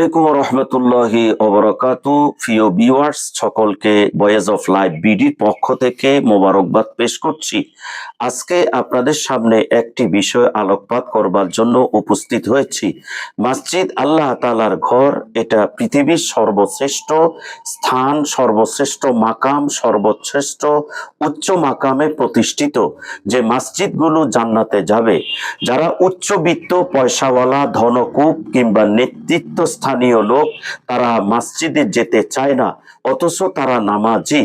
আলাইকুম রহমতুল্লাহি অবরাকাতু প্রিয় ভিউয়ার্স সকলকে বয়েজ অফ লাইফ বিডির পক্ষ থেকে মোবারকবাদ পেশ করছি। আজকে আপনাদের সামনে একটি বিষয় আলোকপাত করবার জন্য উপস্থিত হয়েছি। মসজিদ আল্লাহ তালার ঘর, এটা পৃথিবীর সর্বশ্রেষ্ঠ স্থান, সর্বশ্রেষ্ঠ মাকাম, সর্বশ্রেষ্ঠ উচ্চ মাকামে প্রতিষ্ঠিত। যে মসজিদগুলো জান্নাতে যাবে, যারা উচ্চবিত্ত পয়সাওয়ালা, ধনকূপ কিংবা নেতৃত্ব স্থানীয় লোক, তারা মসজিদে যেতে চায় না, অথচ তারা নামাজি।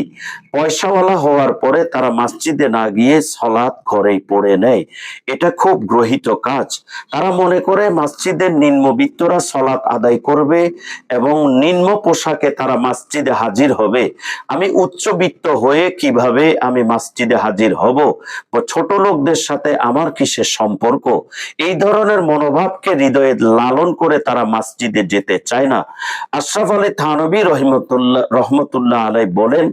পয়সাওয়ালা হওয়ার পরে তারা মসজিদে না গিয়ে সলাৎ ঘরেই পড়ে নেয়। এটা খুব গ্রহিত কাজ। তারা মনে করে মসজিদের নিম্নবিত্তরা সলাৎ আদায় করবে এবং নিম্ন পোশাকে তারা মসজিদে হাজির হবে। আমি উচ্চবিত্ত হয়ে কীভাবে আমি মসজিদে হাজির হব? ছোট লোকদের সাথে আমার কিসের সম্পর্ক? এই ধরনের মনোভাবকে হৃদয়ে লালন করে তারা মসজিদে যেতে চায় না। আশরাফ আলী থানবী রহমতুল্লাহ রহমতুল্লাহ আলাই বলেন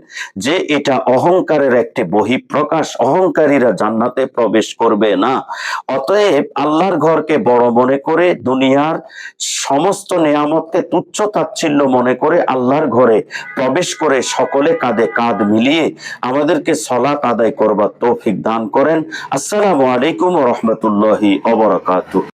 যে, এটা অহংকারের একটি বহিঃপ্রকাশ। অহংকারীরা জান্নাতে প্রবেশ করবে না। অতএব আল্লাহর ঘরকে বড় মনে করে, দুনিয়ার সমস্ত নিয়ামতকে তুচ্ছ তাচ্ছিল্য মনে করে আল্লাহর ঘরে প্রবেশ করে সকলে কাঁধে কাঁধ মিলিয়ে আমাদেরকে সলাত আদায় করবার তৌফিক দান করেন। আসসালামু আলাইকুম রহমতুল্লাহি অবরাকাতু